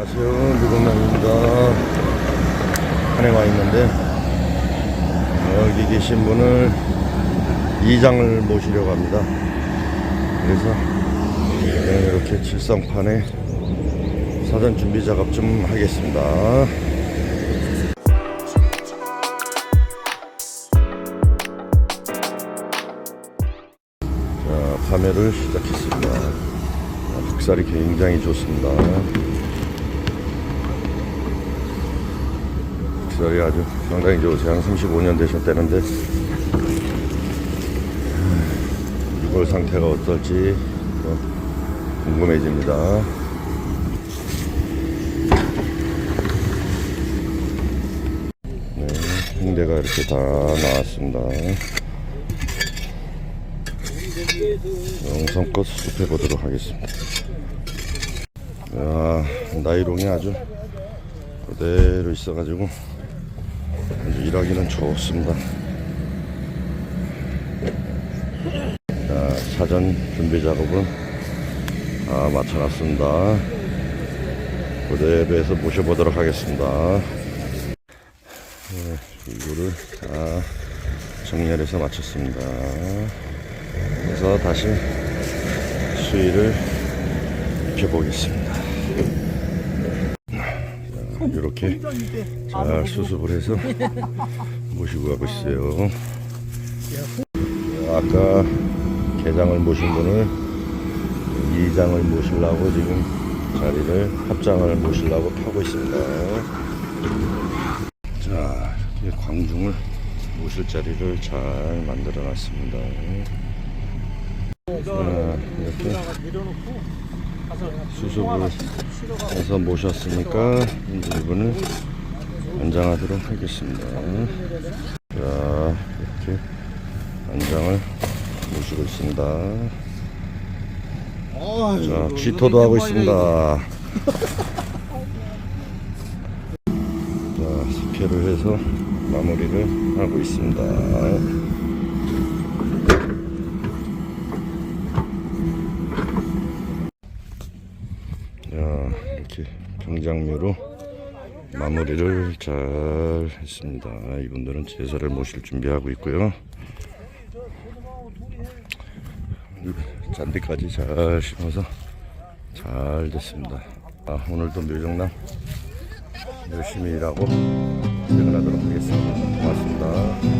안녕하세요. 누군남입니다. 산에 와 있는데, 여기 계신 분을 이장을 모시려고 합니다. 그래서 이렇게 칠성판에 사전 준비 작업 좀 하겠습니다. 자, 파매를 시작했습니다. 아, 흑살이 굉장히 좋습니다. 흑살이 아주 상당히 좋으세요. 한 35년 되셨다는데 6월 상태가 어떨지 또 궁금해집니다. 네, 홍대가 이렇게 다 나왔습니다. 영성껏 수습해 보도록 하겠습니다. 야, 나이롱이 아주 그대로 있어가지고 일하기는 좋습니다. 자, 사전 준비 작업은 다 마쳐놨습니다. 해서 모셔보도록 하겠습니다. 네, 이거를 다 정렬해서 마쳤습니다. 그래서 다시 수위를 입혀보겠습니다. 자, 이렇게 잘 수습을 해서 모시고 가고 있어요. 아까 개장을 모신 분을 이장을 모시려고 지금 자리를 합장을 모시려고 파고 있습니다. 자, 이렇게 광중을 모실 자리를 잘 만들어 놨습니다. 자, 이렇게 수습을 해서 모셨으니까 이제 이분을 안장하도록 하겠습니다. 자, 이렇게 안장을 모시고 있습니다. 자, 쥐토도 하고 있습니다. 자, 스케를 해서 마무리를 하고 있습니다. 자, 이렇게 병장묘로 마무리를 잘 했습니다. 이분들은 제사를 모실 준비하고 있고요. 잔디까지 잘 심어서 잘 됐습니다. 아, 오늘도 묘정남 열심히 일하고 퇴근하도록 하겠습니다. 고맙습니다.